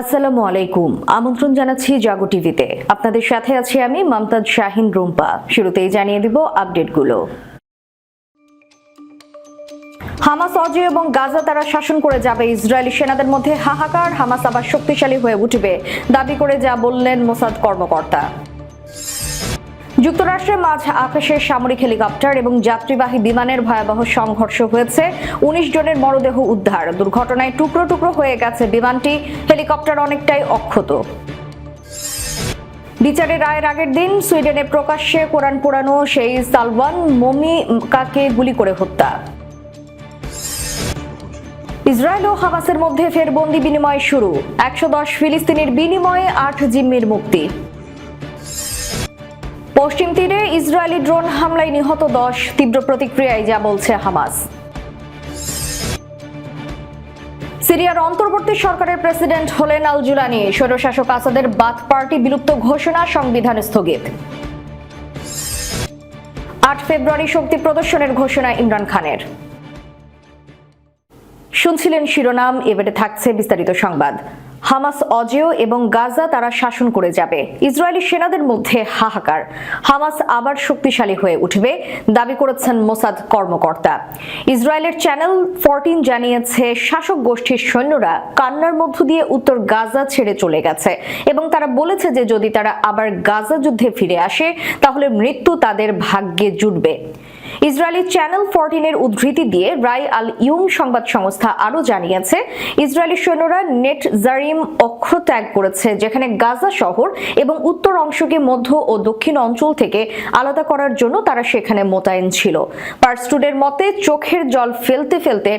আসসালামু আলাইকুম। আমন্ত্রণ জানাচ্ছি জাগো টিভিতে। আপনাদের সাথে আছি আমি মমতাজ শাহিন রুম্পা। শুরুতেই জানিয়ে দিব আপডেটগুলো। হামাস, অজয় এবং গাজা তারা শাসন করে যাবে। ইসরায়েলি সেনাদের মধ্যে হাহাকার। হামাস আবার শক্তিশালী হয়ে উঠবে। দাবি করে যা বললেন মোসাদ কর্মকর্তা। যুক্তরাষ্ট্রের মাঝ আকাশে সামরিক হেলিকপ্টার এবং যাত্রীবাহী বিমানের ভয়াবহ সংঘর্ষ হয়েছে। উনিশ জনের মরদেহ উদ্ধার। দুর্ঘটনায় টুকরো টুকরো হয়ে গেছে বিমানটি। হেলিকপ্টার অনেকটাই অক্ষত। বিচারের রায়ের আগের দিন সুইডেনে প্রকাশ্যে কোরআন পোড়ানো সেই সালওয়ান মমি কাকে গুলি করে হত্যা। ইসরায়েল ও হামাসের মধ্যে ফের বন্দি বিনিময় শুরু। একশো দশ ফিলিস্তিনির বিনিময়ে আট জিম্মির মুক্তি। পশ্চিম তীরে ইসরায়েলি ড্রোন হামলায় নিহত দশ তীব্র প্রতিক্রিয়ায় যা বলছে হামাস। সিরিয়ার অন্তর্বর্তী সরকারের প্রেসিডেন্ট হলেন আল জুলানি। স্বৈরশাসক আসাদের বাথ পার্টি বিলুপ্ত ঘোষণা সংবিধান স্থগিত। আট ফেব্রুয়ারি শক্তি প্রদর্শনের ঘোষণা ইমরান খানের। শুনছিলেন শিরোনাম, এবারে থাকছে বিস্তারিত সংবাদ। হামাস অজেয় এবং গাজা তারা শাসন করে যাবে। ইসরায়েলি সেনাদের মধ্যে হাহাকার। হামাস আবার শক্তিশালী হয়ে উঠবে, দাবি করেছেন মোসাদ কর্মকর্তা। ইসরায়েলের চ্যানেল ফোরটিন জানিয়েছে, শাসক গোষ্ঠীর সৈন্যরা কান্নার মধ্য দিয়ে উত্তর গাজা ছেড়ে চলে গেছে এবং তারা বলেছে যে যদি তারা আবার গাজা যুদ্ধে ফিরে আসে, তাহলে মৃত্যু তাদের ভাগ্যে জুটবে। ইসরায়েলি চ্যানেল ফোরটিনের উদ্ধৃতি দিয়ে রাই আল ইউং সংবাদ সংস্থা আরও জানিয়েছে, ইসরায়েলি সৈন্যরা নেট জারিম অক্ষ ত্যাগ করেছে, যেখানে গাজা শহর এবং উত্তর অংশকে মধ্য ও দক্ষিণ অঞ্চল থেকে আলাদা করার জন্য তারা সেখানে মোতায়েন ছিল। পার্সটুডের মতে, চোখের জল ফেলতে ফেলতে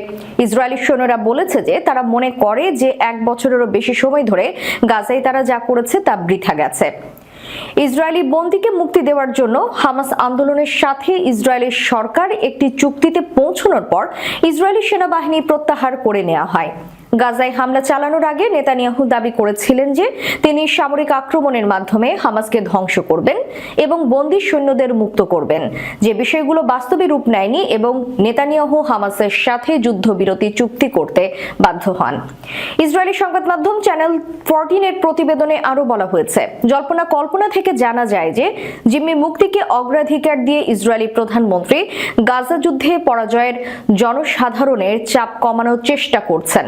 ইসরায়েলি সৈন্যরা বলেছে যে তারা মনে করে যে এক বছরেরও বেশি সময় ধরে গাজায় তারা যা করেছে তা বৃথা গেছে। ইসরায়েলি বন্দীকে মুক্তি দেওয়ার জন্য হামাস আন্দোলনের সাথে ইসরায়েলের সরকার একটি চুক্তিতে পৌঁছানোর পর ইসরায়েলি সেনাবাহিনী প্রত্যাহার করে নেওয়া হয়। গাজায় হামলা চালানোর আগে নেতানিয়াহু দাবি করেছিলেন যে তিনি সামরিক আক্রমণের মাধ্যমে হামাসকে ধ্বংস করবেন এবং বন্দি সৈন্যদের মুক্ত করবেন। যে বিষয়গুলো বাস্তবে রূপ নেয়নি এবং নেতানিয়াহু হামাসের সাথে যুদ্ধবিরতি চুক্তি করতে বাধ্য হন। ইসরায়েলি সংবাদ মাধ্যম চ্যানেল ফোরটিনের প্রতিবেদনে আরও বলা হয়েছে, জল্পনা কল্পনা থেকে জানা যায় যে জিম্মি মুক্তিকে অগ্রাধিকার দিয়ে ইসরায়েলি প্রধানমন্ত্রী গাজা যুদ্ধে পরাজয়ের জনসাধারণের চাপ কমানোর চেষ্টা করছেন।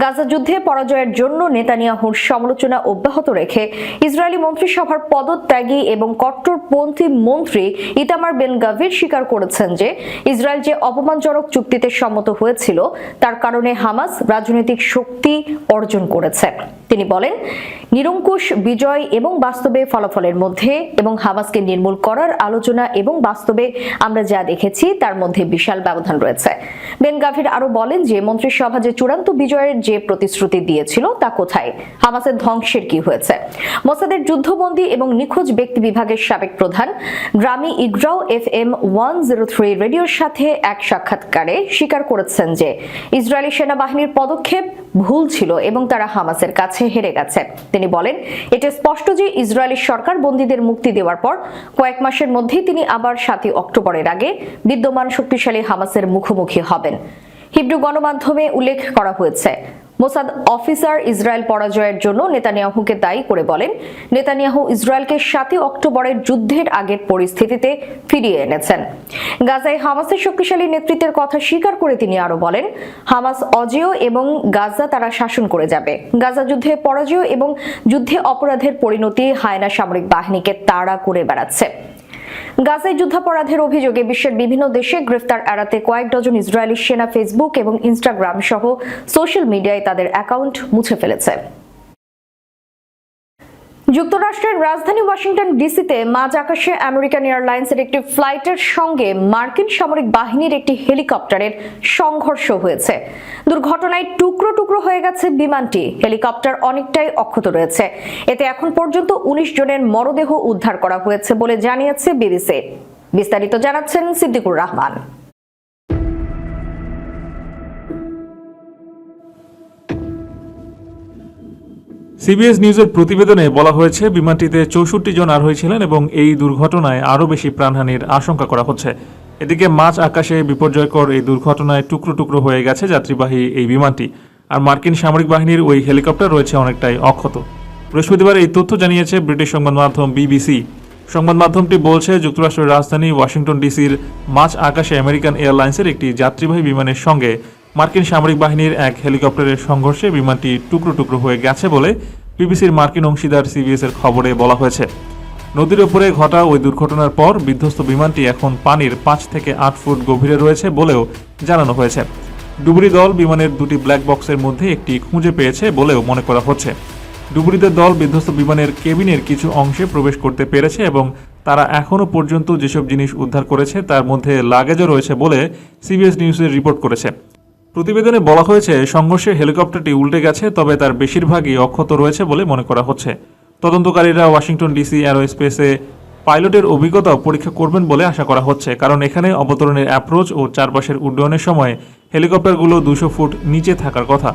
গাজা যুদ্ধে পরাজয়ের জন্য নেতানিয়াহুর সমালোচনা অব্যাহত রেখে ইসরায়েলি মন্ত্রিসভার পদত্যাগী এবং কট্টরপন্থী মন্ত্রী ইতামার বেন গাভির স্বীকার করেছেন যে ইসরায়েল যে অপমানজনক চুক্তিতে সম্মত হয়েছিল, তার কারণে হামাস রাজনৈতিক শক্তি অর্জন করেছে। তিনি বলেন, নিরঙ্কুশ বিজয় এবং বাস্তবে ফলাফলের মধ্যে এবং হামাসকে নির্মূল করার আলোচনা এবং বাস্তবে আমরা যা দেখেছি, তার মধ্যে বিশাল ব্যবধান রয়েছে। বেন গাভির আরও বলেন যে, মন্ত্রিসভা যে চূড়ান্ত বিজয়ের যে প্রতিশ্রুতি দিয়েছিল তা কোথায়? হামাসের ধ্বংসের কি হয়েছে? মোসাদের যুদ্ধবন্দী এবং নিখোঁজ ব্যক্তি বিভাগের সাবেক প্রধান গ্রামি ইগ্রাও F M one zero three রেডিওর সাথে এক সাক্ষাৎকারে স্বীকার করেছেন যে, ইসরায়েলি সেনাবাহিনীর পদক্ষেপ ভুল ছিল এবং তারা হামাসের কাছে হেরে গেছে। তিনি বলেন, এটা স্পষ্ট যে ইসরায়েলি সরকার বন্দীদের মুক্তি দেওয়ার পর কয়েক মাসের মধ্যেই তিনি আবার সাতই অক্টোবরের আগে বিদ্যমান শক্তিশালী হামাসের মুখোমুখি হবেন। হিব্রু গণমাধ্যমে উল্লেখ করা হয়েছে। মোসাদ অফিসার ইসরায়েল পরাজয়ের জন্য নেতানিয়াহুকে দায়ী করে বলেন, নেতানিয়াহু ইসরায়েলকে সাতই অক্টোবরের যুদ্ধের আগের পরিস্থিতিতে ফিরিয়ে এনেছেন। গাজায় হামাসের শক্তিশালী নেতৃত্বের কথা স্বীকার করে তিনি আরও বলেন, হামাস অজেয় এবং গাজা তারা শাসন করে যাবে। গাজা যুদ্ধে পরাজয় এবং যুদ্ধে অপরাধের পরিণতি হায়না সামরিক বাহিনীকে তাড়া করে বেড়াচ্ছে। গাজায় যুদ্ধাপরাধের অভিযোগে বিশ্বের বিভিন্ন দেশে গ্রেফতার এড়াতে কয়েক ডজন ইসরায়েলি সেনা ফেসবুক এবং ইনস্টাগ্রাম সহ সোশ্যাল মিডিয়ায় তাদের অ্যাকাউন্ট মুছে ফেলেছে। যুক্তরাষ্ট্রের রাজধানী ওয়াশিংটন ডিসিতে মাঝ আকাশে আমেরিকান এয়ারলাইন্সের একটি ফ্লাইটের সঙ্গে মার্কিন সামরিক বাহিনীর একটি হেলিকপ্টারের সংঘর্ষ হয়েছে। দুর্ঘটনায় টুকরো টুকরো হয়ে গেছে বিমানটি। হেলিকপ্টার অনেকটাই অক্ষত রয়েছে। এতে এখন পর্যন্ত উনিশ জনের মরদেহ উদ্ধার করা হয়েছে বলে জানিয়েছে বিবিসি। বিস্তারিত জানাচ্ছেন সিদ্দিকুর রহমান। সিবিএস নিউজের প্রতিবেদনে বলা হয়েছে, বিমানটিতে চৌষট্টি জন আরোহী ছিলেন এবং এই দুর্ঘটনায় আরও বেশি প্রাণহানির আশঙ্কা করা হচ্ছে। এদিকে মাঝ আকাশে বিপর্যয়কর এই দুর্ঘটনায় টুকরো টুকরো হয়ে গেছে যাত্রীবাহী এই বিমানটি। আর মার্কিন সামরিক বাহিনীর ওই হেলিকপ্টার রয়েছে অনেকটাই অক্ষত। বৃহস্পতিবার এই তথ্য জানিয়েছে ব্রিটিশ সংবাদ মাধ্যম বিবিসি। সংবাদ মাধ্যমটি বলছে, যুক্তরাষ্ট্রের রাজধানী ওয়াশিংটন ডিসির মাছ আকাশে আমেরিকান এয়ারলাইন্সের একটি যাত্রীবাহী বিমানের সঙ্গে মার্কিন সামরিক বাহিনীর এক হেলিকপ্টারের সংঘর্ষে বিমানটি টুকরো টুকরো হয়ে গেছে বলে বিবিসির মার্কিন অংশীদার সিবিএস এর খবরে বলা হয়েছে। নদীর ওপরে ঘটা ওই দুর্ঘটনার পর বিধ্বস্ত বিমানটি এখন পানির পাঁচ থেকে আট ফুট গভীরে রয়েছে বলেও জানানো হয়েছে। ডুবুরি দল বিমানের দুটি ব্ল্যাক বক্সের মধ্যে একটি খুঁজে পেয়েছে বলেও মনে করা হচ্ছে। ডুবুরিদের দল বিধ্বস্ত বিমানের কেবিনের কিছু অংশে প্রবেশ করতে পেরেছে এবং তারা এখনও পর্যন্ত যেসব জিনিস উদ্ধার করেছে তার মধ্যে লাগেজও রয়েছে বলে সিবিএস নিউজের রিপোর্ট করেছে। প্রতিবেদনে বলা হয়েছে, সংঘর্ষে হেলিকপ্টারটি উল্টে গেছে, তবে তার বেশিরভাগই অক্ষত রয়েছে বলে মনে করা হচ্ছে। তদন্তকারীরা ওয়াশিংটন ডিসি অ্যারোস্পেসে পাইলটের অভিজ্ঞতাও পরীক্ষা করবেন বলে আশা করা হচ্ছে, কারণ এখানে অবতরণের অ্যাপ্রোচ ও চারপাশের উড্ডয়নের সময় হেলিকপ্টারগুলো দুশো ফুট নিচে থাকার কথা।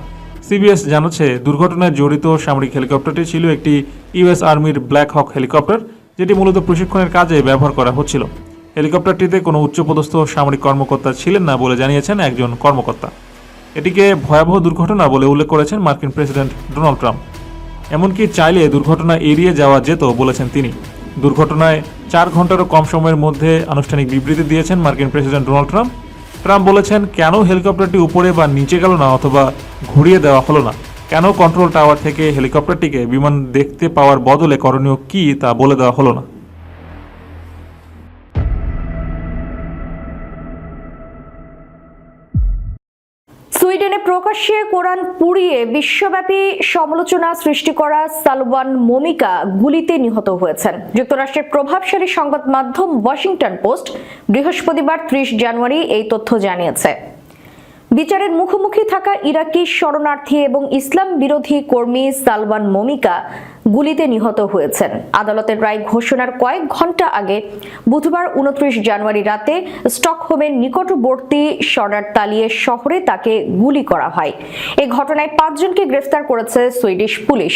সিবিএস জানাচ্ছে, দুর্ঘটনায় জড়িত সামরিক হেলিকপ্টারটি ছিল একটি ইউএস আর্মির ব্ল্যাক হক হেলিকপ্টার, যেটি মূলত প্রশিক্ষণের কাজে ব্যবহার করা হচ্ছিল। হেলিকপ্টারটিতে কোনো উচ্চপদস্থ সামরিক কর্মকর্তা ছিলেন না বলে জানিয়েছেন একজন কর্মকর্তা। এটিকে ভয়াবহ দুর্ঘটনা বলে উল্লেখ করেছেন মার্কিন প্রেসিডেন্ট ডোনাল্ড ট্রাম্প। এমনকি চাইলে দুর্ঘটনা এড়িয়ে যাওয়া যেত বলেছেন তিনি। দুর্ঘটনায় চার ঘন্টারও কম সময়ের মধ্যে আনুষ্ঠানিক বিবৃতি দিয়েছেন মার্কিন প্রেসিডেন্ট ডোনাল্ড ট্রাম্প। ট্রাম্প বলেছেন, কেন হেলিকপ্টারটি উপরে বা নিচে গেল না অথবা ঘুরিয়ে দেওয়া হলো না? কেন কন্ট্রোল টাওয়ার থেকে হেলিকপ্টারটিকে বিমান দেখতে পাওয়ার বদলে করণীয় কী তা বলে দেওয়া হলো না? প্রকাশ্যে কোরআন পুড়িয়ে বিশ্বব্যাপী সমালোচনা সৃষ্টি করা সালওয়ান মমিকা গুলিতে নিহত হয়েছেন। যুক্তরাষ্ট্রের প্রভাবশালী সংবাদ মাধ্যম ওয়াশিংটন পোস্ট বৃহস্পতিবার ত্রিশ জানুয়ারি এই তথ্য জানিয়েছে। বিচারের মুখোমুখি থাকা ইরাকি শরণার্থী এবং ইসলাম বিরোধী কর্মী সালওয়ান মমিকা গুলিতে নিহত হয়েছেন। আদালতের রায় ঘোষণার কয়েক ঘণ্টা আগে বুধবার উনত্রিশ জানুয়ারি রাতে স্টকহোমের নিকটবর্তী সর্দার তালিয়ে শহরে তাকে গুলি করা হয়। এই ঘটনায় পাঁচজনকে গ্রেফতার করেছে সুইডিশ পুলিশ।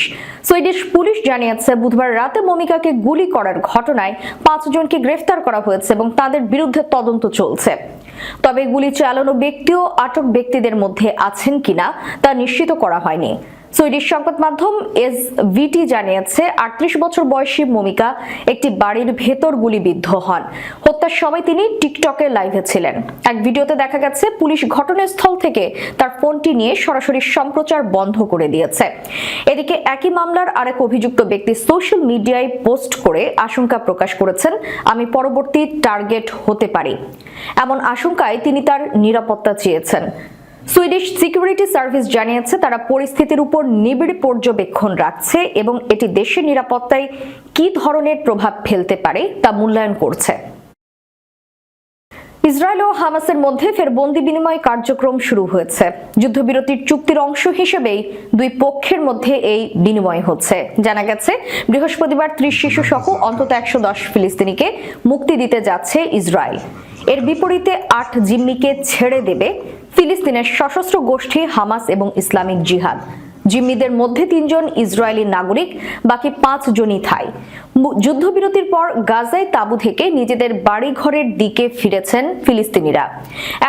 সুইডিশ পুলিশ জানিয়েছে, বুধবার রাতে মমিকাকে গুলি করার ঘটনায় পাঁচজনকে গ্রেফতার করা হয়েছে এবং তাদের বিরুদ্ধে তদন্ত চলছে। তবে গুলি চালানো ব্যক্তিও আটক ব্যক্তিদের মধ্যে আছেন কিনা তা নিশ্চিত করা হয়নি। সুইডিশ সংবাদ মাধ্যম এস ভিটি জানিয়েছে, আটত্রিশ বছর বয়সী মমিকা একটি বাড়ির ভেতর গুলিবিদ্ধ হন। হত্যার সময় তিনি টিকটকে লাইভে ছিলেন। এক ভিডিওতে দেখা গেছে, পুলিশ ঘটনাস্থল থেকে তার ফোনটি নিয়ে সরাসরি সম্প্রচার বন্ধ করে দিয়েছে। এদিকে একই মামলার আরেক অভিযুক্ত ব্যক্তি সোশ্যাল মিডিয়ায় পোস্ট করে আশঙ্কা প্রকাশ করেছেন, আমি পরবর্তী টার্গেট হতে পারি। এমন আশঙ্কায় তিনি তার নিরাপত্তা চেয়েছেন। সুইডিশ সিকিউরিটি সার্ভিস জানিয়েছে, তারা পরিস্থিতির উপর নিবিড় পর্যবেক্ষণ রাখছে এবং এটি দেশের নিরাপত্তায় কী ধরনের প্রভাব ফেলতে পারে তা মূল্যায়ন করছে। ইসরায়েল ও হামাসের মধ্যে ফের বন্দি বিনিময় কার্যক্রম শুরু হয়েছে। যুদ্ধবিরতির চুক্তির অংশ হিসেবেই দুই পক্ষের মধ্যে এই বিনিময় হচ্ছে। জানা গেছে, বৃহস্পতিবার ত্রিশ শিশু সহ অন্তত একশো দশ ফিলিস্তিনিকে মুক্তি দিতে যাচ্ছে ইসরায়েল। এর বিপরীতে আট জিম্মিকে ছেড়ে দেবে ফিলিস্তিনের সশস্ত্র গোষ্ঠী হামাস এবং ইসলামিক জিহাদ। জিম্মিদের মধ্যে তিনজন ইসরায়েলি নাগরিক, বাকি পাঁচ জনই থাই যুদ্ধবিরতির পর গাজায় তাঁবু থেকে নিজেদের বাড়িঘরের দিকে ফিরেছেন ফিলিস্তিনিরা।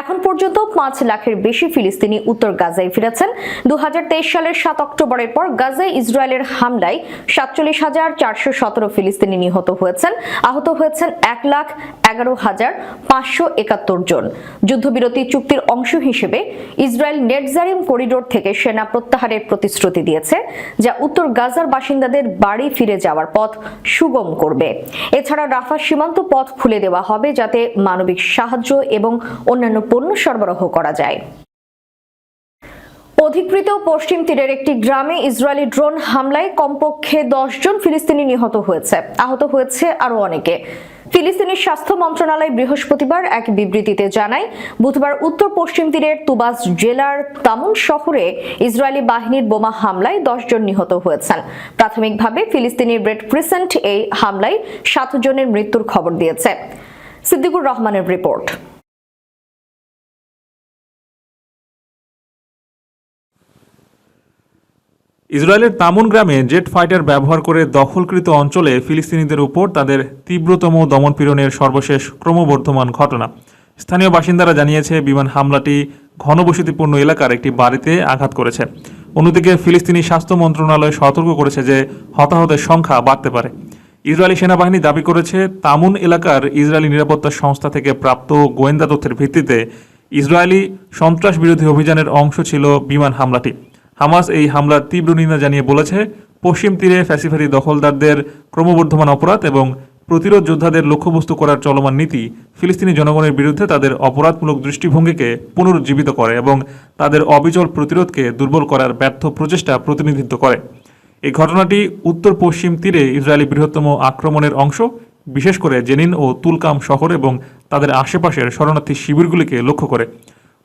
এখন পর্যন্ত পাঁচ লাখের বেশি ফিলিস্তিনি উত্তর গাজায় ফিরেছেন। দু সালের সাত অক্টোবরের পর গাজায় ইসরায়েলের হামলায় সাতচল্লিশ হাজার চারশো সতেরো ফিলিস্তিনি নিহত হয়েছেন। আহত হয়েছেন এক লাখ এগারো হাজার পাঁচশো একাত্তর জন। যুদ্ধবিরতি চুক্তির অংশ হিসেবে ইসরায়েল নেটজারিম করিডোর থেকে সেনা প্রত্যাহারের প্রতিশ্রুতি দিয়েছে, যা উত্তর গাজার বাসিন্দাদের বাড়ি ফিরে যাওয়ার পথ সুগম করবে। এছাড়া রাফা সীমান্ত পথ খুলে দেওয়া হবে যাতে মানবিক সাহায্য এবং অন্যান্য পণ্য সরবরাহ করা যায়। অধিকৃত পশ্চিম তীরের একটি গ্রামে ইসরায়েলি ড্রোন হামলায় কমপক্ষে দশ জন ফিলিস্তিনি নিহত হয়েছে। আহত হয়েছে আরও অনেকে। ফিলিস্তিনি স্বাস্থ্য মন্ত্রণালয় বৃহস্পতিবার এক বিবৃতিতে জানায়, বুধবার উত্তর পশ্চিম তীরের তুবাস জেলার তামুন শহরে ইসরায়েলি বাহিনীর বোমা হামলায় জন নিহত হয়েছেন। প্রাথমিকভাবে ফিলিস্তিনি রেড ক্রিসেন্ট এই হামলায় সাত জনের মৃত্যুর খবর দিয়েছে। সিদ্দিকুর রহমানের রিপোর্ট। ইসরায়েলের তামুন গ্রামে জেট ফাইটার ব্যবহার করে দখলকৃত অঞ্চলে ফিলিস্তিনিদের উপর তাদের তীব্রতম দমনপীড়নের সর্বশেষ ক্রমবর্ধমান ঘটনা। স্থানীয় বাসিন্দারা জানিয়েছে, বিমান হামলাটি ঘনবসতিপূর্ণ এলাকার একটি বাড়িতে আঘাত করেছে। অন্যদিকে ফিলিস্তিনি স্বাস্থ্য মন্ত্রণালয় সতর্ক করেছে যে হতাহতের সংখ্যা বাড়তে পারে। ইসরায়েলি সেনাবাহিনী দাবি করেছে, তামুন এলাকার ইসরায়েলি নিরাপত্তা সংস্থা থেকে প্রাপ্ত গোয়েন্দা তথ্যের ভিত্তিতে ইসরায়েলি সন্ত্রাস বিরোধী অভিযানের অংশ ছিল বিমান হামলাটি। হামাস এই হামলার তীব্র নিন্দা জানিয়ে বলেছে, পশ্চিম তীরে ফ্যাসিফারি দখলদারদের ক্রমবর্ধমান অপরাধ এবং প্রতিরোধ যোদ্ধাদের লক্ষ্যবস্তু করার চলমান নীতি ফিলিস্তিনি জনগণের বিরুদ্ধে তাদের অপরাধমূলক দৃষ্টিভঙ্গিকে পুনরুজ্জীবিত করে এবং তাদের অবিচল প্রতিরোধকে দুর্বল করার ব্যর্থ প্রচেষ্টা প্রতিনিধিত্ব করে। এই ঘটনাটি উত্তর পশ্চিম তীরে ইসরায়েলি বৃহত্তম আক্রমণের অংশ, বিশেষ করে জেনিন ও তুলকাম শহর এবং তাদের আশেপাশের শরণার্থী শিবিরগুলিকে লক্ষ্য করে।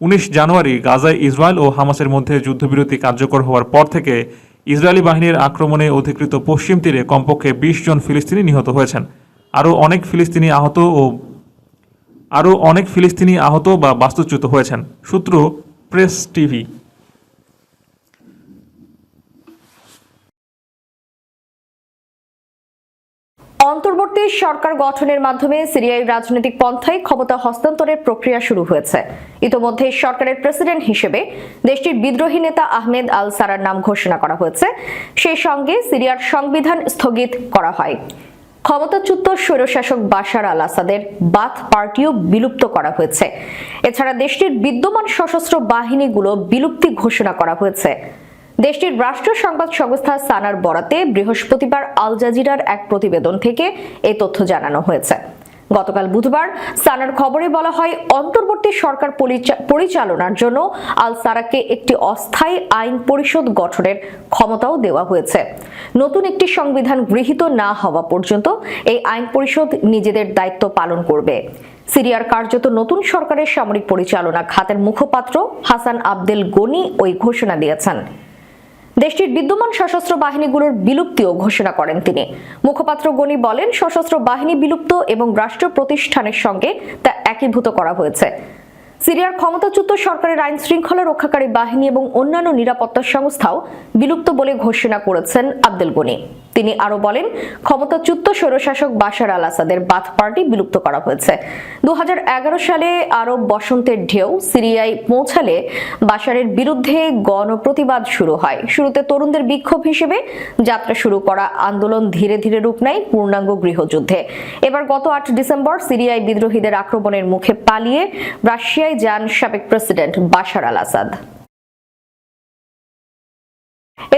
উনিশ জানুয়ারি গাজায় ইসরায়েল ও হামাসের মধ্যে যুদ্ধবিরতি কার্যকর হওয়ার পর থেকে ইসরায়েলি বাহিনীর আক্রমণে অধিকৃত পশ্চিম তীরে কমপক্ষে বিশ জন ফিলিস্তিনি নিহত হয়েছেন। আরও অনেক ফিলিস্তিনি আহত ও আরও অনেক ফিলিস্তিনি আহত বা বাস্তুচ্যুত হয়েছেন। সূত্র প্রেস টিভি। অন্তর্বর্তী সরকার গঠনের মাধ্যমে সিরিয়ায় রাজনৈতিক পন্থায় ক্ষমতা হস্তান্তরের প্রক্রিয়া শুরু হয়েছে। ইতোমধ্যে সরকারের প্রেসিডেন্ট হিসেবে দেশটির বিদ্রোহী নেতা আহমেদ আল সারার নাম ঘোষণা করা হয়েছে। সেই সঙ্গে সিরিয়ার সংবিধান স্থগিত করা হয়। ক্ষমতাচ্যুত স্বৈরশাসক বাশার আল আসাদের বাথ পার্টিও বিলুপ্ত করা হয়েছে। এছাড়া দেশটির বিদ্যমান সশস্ত্র বাহিনীগুলো বিলুপ্তি ঘোষণা করা হয়েছে। দেশটির রাষ্ট্র সংবাদ সংস্থা সানার বরাতে বৃহস্পতিবার আল জাজিরার এক প্রতিবেদন থেকে এ তথ্য জানানো হয়েছে। গতকাল বুধবার সানার খবরে বলা হয়, অন্তর্বর্তী সরকার পরিচা- পরিচালনার জন্য আল সারাকে একটি অস্থায়ী আইন পরিষদ গঠনের ক্ষমতাও দেওয়া হয়েছে। নতুন একটি সংবিধান গৃহীত না হওয়া পর্যন্ত এই আইন পরিষদ নিজেদের দায়িত্ব পালন করবে। সিরিয়ার কার্যত নতুন সরকারের সামরিক পরিচালনা খাতের মুখপাত্র হাসান আবদেল গনি ওই ঘোষণা দিয়েছেন। দেশটির বিদ্যমান সশস্ত্র বাহিনীগুলোর বিলুপ্তিও ঘোষণা করেন তিনি। মুখপাত্র গণি বলেন, সশস্ত্র বাহিনী বিলুপ্ত এবং রাষ্ট্র প্রতিষ্ঠানের সঙ্গে তা একীভূত করা হয়েছে। সিরিয়ার ক্ষমতাচ্যুত সরকারের আইন শৃঙ্খলা রক্ষাকারী বাহিনী এবং অন্যান্য নিরাপত্তা সংস্থাও বিলুপ্ত বলে ঘোষণা করেছেন আব্দুল গনি। তিনি আরও বলেন, ক্ষমতাচ্যুত স্বৈরশাসক বাশার আল আসাদের বাথ পার্টি বিলুপ্ত করা হয়েছে। দু সালে আরব বসন্তের ঢেউ সিরিয়ায় পৌঁছালে বাশারের বিরুদ্ধে গণপ্রতিবাদ শুরু হয়। শুরুতে তরুণদের বিক্ষোভ হিসেবে যাত্রা শুরু করা আন্দোলন ধীরে ধীরে রূপ নেয় পূর্ণাঙ্গ গৃহযুদ্ধে। এবার গত আট ডিসেম্বর সিরিয়ায় বিদ্রোহীদের আক্রমণের মুখে পালিয়ে রাশিয়ায় যান সাবেক প্রেসিডেন্ট বাশার আল আসাদ।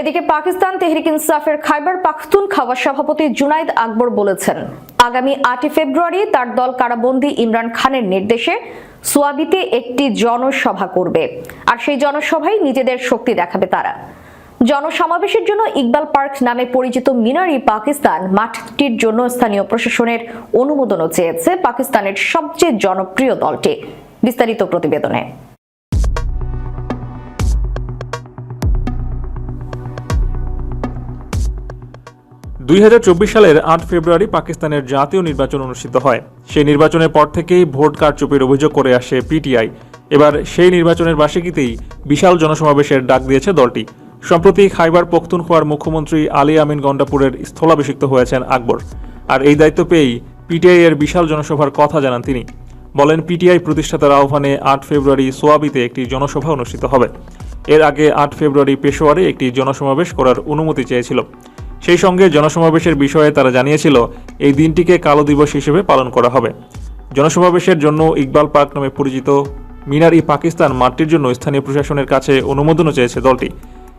এদিকে পাকিস্তান তেহরিক ইনসাফের খাইবার পাখতুনখাওয়া সভাপতি জুনাইদ আকবর বলেছেন, আগামী আটই ফেব্রুয়ারি তার দল কারাবন্দী ইমরান খানের নির্দেশে সোয়াবিতে একটি জনসভা করবে, আর সেই জনসভায় নিজেদের শক্তি দেখাবে তারা। জনসমাবেশের জন্য ইকবাল পার্ক নামে পরিচিত মিনারি পাকিস্তান মাঠটির জন্য স্থানীয় প্রশাসনের অনুমোদনও চেয়েছে পাকিস্তানের সবচেয়ে জনপ্রিয় দলটি। বিস্তারিত প্রতিবেদনে। দুই হাজার চব্বিশ সালের আট ফেব্রুয়ারি পাকিস্তানের জাতীয় নির্বাচন অনুষ্ঠিত হয়। সেই নির্বাচনের পর থেকেই ভোট কারচুপির অভিযোগ করে আসে পিটিআই। এবার সেই নির্বাচনের বার্ষিকীতেই বিশাল জনসমাবেশের ডাক দিয়েছে দলটি। সম্প্রতি খাইবার পখতুনখোয়ার মুখ্যমন্ত্রী আলী আমিন গন্ডাপুরের স্থলাভিষিক্ত হয়েছেন আকবর। আর এই দায়িত্ব পেয়েই পিটিআই এর বিশাল জনসভার কথা জানান তিনি। বলেন, পিটিআই প্রতিষ্ঠাতার আহ্বানে আট ফেব্রুয়ারি সোয়াবিতে একটি জনসভা অনুষ্ঠিত হবে। এর আগে আট ফেব্রুয়ারি পেশোয়ারে একটি জনসমাবেশ করার অনুমতি চেয়েছিল। সেই সঙ্গে জনসমাবেশের বিষয়ে তারা জানিয়েছিল, এই দিনটিকে কালো দিবস হিসেবে পালন করা হবে। জনসমাবেশের জন্য ইকবাল পার্ক নামে পরিচিত মিনার ই পাকিস্তান মাঠটির জন্য স্থানীয় প্রশাসনের কাছে অনুমোদনও চেয়েছে দলটি।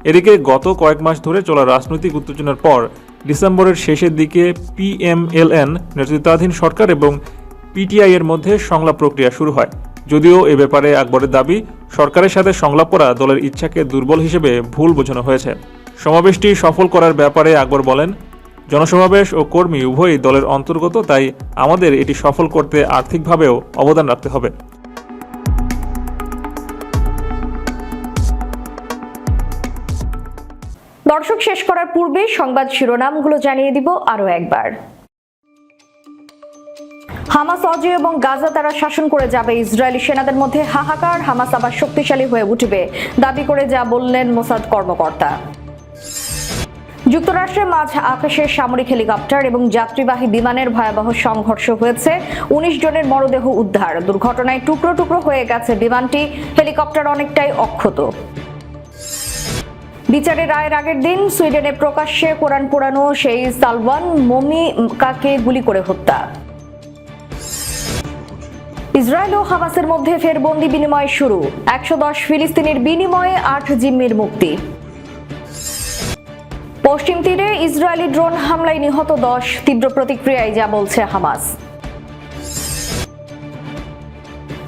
এদিকে গত কয়েক মাস ধরে চলা রাজনৈতিক উত্তেজনার পর ডিসেম্বরের শেষের দিকে পিএমএলএন নেতৃত্বাধীন সরকার এবং পিটিআই এর মধ্যে সংলাপ প্রক্রিয়া শুরু হয়। যদিও এ ব্যাপারে আকবরের দাবি, সরকারের সাথে সংলাপ করা দলের ইচ্ছাকে দুর্বল হিসেবে ভুল বোঝানো হয়েছে। সমাবেশটি সফল করার ব্যাপারে আকবর বলেন, জনসমাবেশ ও কর্মী উভয়ই দলের অন্তর্গত, তাই আমাদের এটি সফল করতে আর্থিকভাবেও অবদান রাখতে হবে। দর্শক, শেষ করার পূর্বে সংবাদ শিরোনামগুলো জানিয়ে দিব আরও একবার। হামাস, অজয় এবং গাজা তারা শাসন করে যাবে। ইসরায়েলি সেনাদের মধ্যে হাহাকার, হামাস আবার শক্তিশালী হয়ে উঠবে। দাবি করে যা বললেন মোসাদ কর্মকর্তা। যুক্তরাষ্ট্রের মাঝ আকাশের সামরিক হেলিকপ্টার এবং যাত্রীবাহী বিমানের ভয়াবহ সংঘর্ষ হয়েছে। উনিশ জনের মরদেহ উদ্ধার। দুর্ঘটনায় টুকরো টুকরো হয়ে গেছে বিমানটি। হেলিকপ্টার অনেকটাই অক্ষত। বিচারের রায়ের আগের দিন সুইডেনে প্রকাশ্যে কোরআন পোড়ানো সেই সালওয়ান মমিকাকে গুলি করে হত্যা। ইসরায়েল ও হামাসের মধ্যে ফের বন্দি বিনিময় শুরু। একশো দশ ফিলিস্তিনির বিনিময়ে আট জিম্মির মুক্তি। পশ্চিম তীরে ইসরায়েলি ড্রোন হামলায় নিহত দশ তীব্র প্রতিক্রিয়ায় যা বলছে হামাস।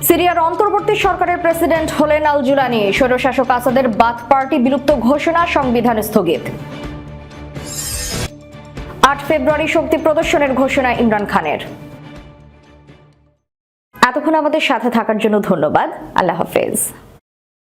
সিরিয়ার অন্তর্বর্তী সরকারের প্রেসিডেন্ট হলেন আল জুলানি। স্বৈরশাসক আসাদের বাথ পার্টি বিলুপ্ত ঘোষণা সংবিধান স্থগিত। আট ফেব্রুয়ারি শক্তি প্রদর্শনের ঘোষণা ইমরান খানের। এতক্ষণ আমাদের সাথে থাকার জন্য ধন্যবাদ। আল্লাহ হাফেজ।